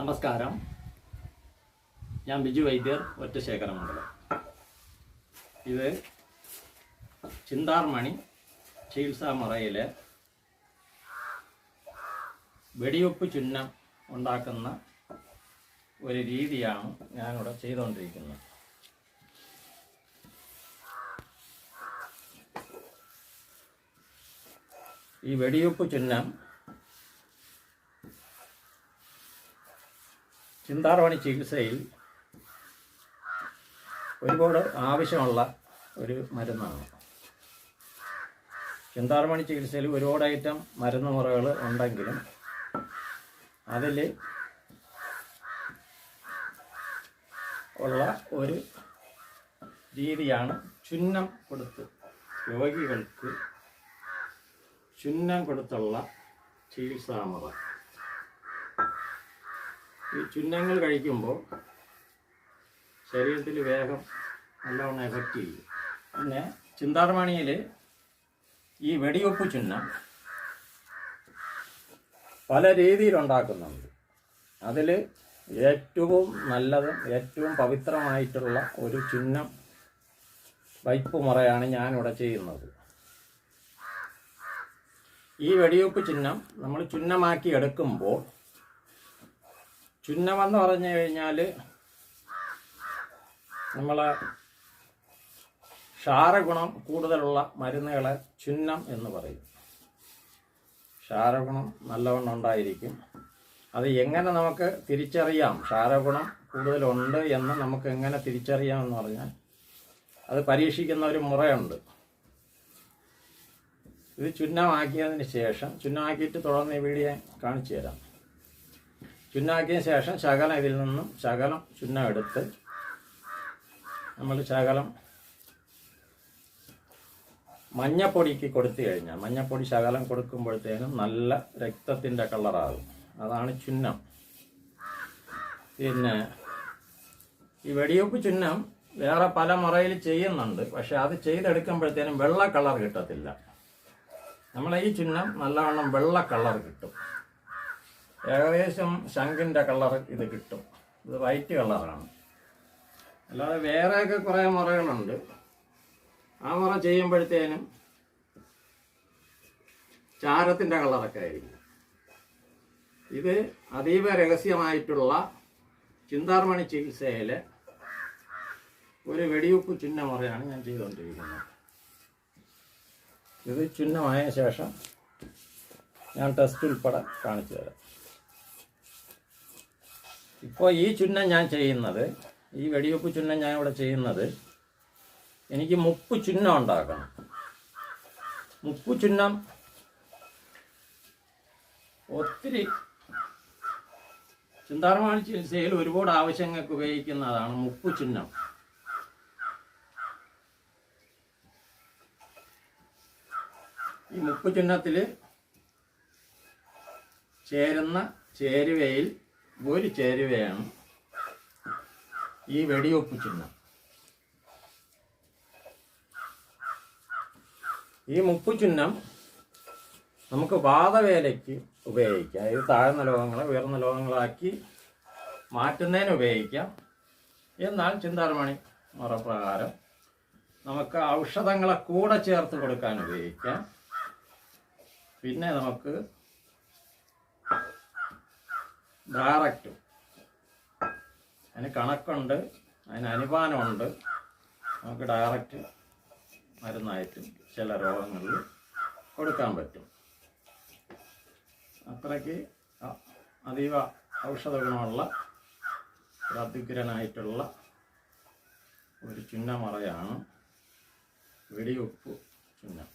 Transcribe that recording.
നമസ്കാരം. ഞാൻ ബിജു വൈദ്യർ ഒറ്റശേഖരമംഗലം ഇത് ചിന്താർമണി ചികിത്സാ മുറയിലെ വെടിവെപ്പ് ചിഹ്നം ഉണ്ടാക്കുന്ന ഒരു രീതിയാണ് ഞാനിവിടെ ചെയ്തുകൊണ്ടിരിക്കുന്നത്. ഈ വെടിവെപ്പ് ചിഹ്നം ചിന്താർമണി ചികിത്സയിൽ ഒരുപാട് ആവശ്യമുള്ള ഒരു മരുന്നാണ്. ചിന്താർമണി ചികിത്സയിൽ ഒരുപാട് ഐറ്റം മരുന്ന് മുറകൾ ഉണ്ടെങ്കിലും അതിൽ ഉള്ള ഒരു രീതിയാണ് ചുന്നം കൊടുത്ത് രോഗികൾക്ക് ചുന്നം കൊടുത്തുള്ള ചികിത്സാമുറ ഈ ചുന്നങ്ങൾ കഴിക്കുമ്പോൾ ശരീരത്തിൽ വേഗം നല്ലവണ്ണം എഫക്റ്റ് ചെയ്യും. പിന്നെ ചിന്താർമണിയിൽ ഈ വെടിവെപ്പ് ചുന്നം പല രീതിയിലുണ്ടാക്കുന്നുണ്ട്. അതിൽ ഏറ്റവും നല്ലതും ഏറ്റവും പവിത്രമായിട്ടുള്ള ഒരു ചുന്നം വൈപ്പ് മുറയാണ് ഞാനിവിടെ ചെയ്യുന്നത്. ഈ വെടിവെപ്പ് ചിഹ്നം നമ്മൾ ചുന്നമാക്കി എടുക്കുമ്പോൾ ചുന്നമെന്ന് പറഞ്ഞു കഴിഞ്ഞാൽ നമ്മൾ ക്ഷാരഗുണം കൂടുതലുള്ള മരുന്നുകളെ ചുന്നം എന്ന് പറയും. ക്ഷാരഗുണം നല്ലവണ്ണം ഉണ്ടായിരിക്കും. അത് എങ്ങനെ നമുക്ക് തിരിച്ചറിയാം? ക്ഷാരഗുണം കൂടുതലുണ്ട് എന്ന് നമുക്ക് എങ്ങനെ തിരിച്ചറിയാം എന്ന് പറഞ്ഞാൽ അത് പരീക്ഷിക്കുന്ന ഒരു മുറയുണ്ട്. ഇത് ചുന്നമാക്കിയതിന് ശേഷം ചുന്നമാക്കിയിട്ട് തുടർന്ന് ഈ വീഡിയോ കാണിച്ചു തരാം. ചുന്നാക്കിയതിന് ശേഷം ശകലം ഇതിൽ നിന്നും ശകലം ചുന്ന എടുത്ത് നമ്മൾ ശകലം മഞ്ഞപ്പൊടിക്ക് കൊടുത്തു കഴിഞ്ഞാൽ മഞ്ഞപ്പൊടി ശകലം കൊടുക്കുമ്പോഴത്തേനും നല്ല രക്തത്തിന്റെ കളറാകും. അതാണ് ചുന്നം. പിന്നെ ഈ വെടിവെപ്പ് ചുന്നം വേറെ പല മുറയിൽ ചെയ്യുന്നുണ്ട്. പക്ഷെ അത് ചെയ്തെടുക്കുമ്പോഴത്തേനും വെള്ള കളർ കിട്ടത്തില്ല. നമ്മളെ ഈ ചുന്നം നല്ലവണ്ണം വെള്ള കളർ കിട്ടും. ഏകദേശം ശംഖിന്റെ കളർ ഇത് കിട്ടും. ഇത് വൈറ്റ് കളറാണ്. അല്ലാതെ വേറെയൊക്കെ കുറേ മുറകളുണ്ട്. ആ മുറ ചെയ്യുമ്പോഴത്തേനും ചാരത്തിന്റെ കളറൊക്കെ ആയിരിക്കും. ഇത് അതീവ രഹസ്യമായിട്ടുള്ള ചിന്താർമണി ചികിത്സയിലെ ഒരു വെടിവെപ്പ് ചിഹ്ന മുറയാണ് ഞാൻ ചെയ്തുകൊണ്ടിരിക്കുന്നത്. ഇത് ചുന്നമായ ശേഷം ഞാൻ ടെസ്റ്റ് ഉൾപ്പെടെ കാണിച്ചു തരാം. ഇപ്പോൾ ഈ ചുന്നം ഞാൻ ചെയ്യുന്നത് ഈ വെടിവെപ്പ് ചുന്നം ഞാൻ ഇവിടെ ചെയ്യുന്നത് എനിക്ക് മുപ്പ് ചുന്നം ഉണ്ടാക്കണം. മുപ്പ് ചുന്നം ഒത്തിരി ചിന്താർമാണി ചികിത്സയിൽ ഒരുപാട് ആവശ്യങ്ങൾക്ക് ഉപയോഗിക്കുന്നതാണ് മുപ്പ് ചുന്നം. ഈ മുപ്പ് ചിഹ്നത്തിൽ ചേരുന്ന ചേരുവയിൽ ഒരു ചേരുവയാണ് ഈ വെടിയൊപ്പ് ചിഹ്നം ഈ മുപ്പ് നമുക്ക് വാദവേലയ്ക്ക് ഉപയോഗിക്കാം. ഇത് താഴ്ന്ന ലോകങ്ങളെ ഉയർന്ന ലോകങ്ങളാക്കി മാറ്റുന്നതിന് ഉപയോഗിക്കാം. എന്നാൽ ചിന്താർമണി മറപ്രകാരം നമുക്ക് ഔഷധങ്ങളെ കൂടെ ചേർത്ത് കൊടുക്കാൻ ഉപയോഗിക്കാം. പിന്നെ നമുക്ക് ഡയറക്റ്റ്. അതിന് കണക്കുണ്ട് അതിന് അനുപാനമുണ്ട്. നമുക്ക് ഡയറക്റ്റ് മരുന്നായിട്ടും ചില രോഗങ്ങളിൽ കൊടുക്കാൻ പറ്റും. അത്രയ്ക്ക് അതീവ ഔഷധ ഗുണമുള്ള ഒരു അത്യുഗ്രനായിട്ടുള്ള ഒരു ചുന്നമറയാണ് വെടിയുപ്പ് ചുന്നം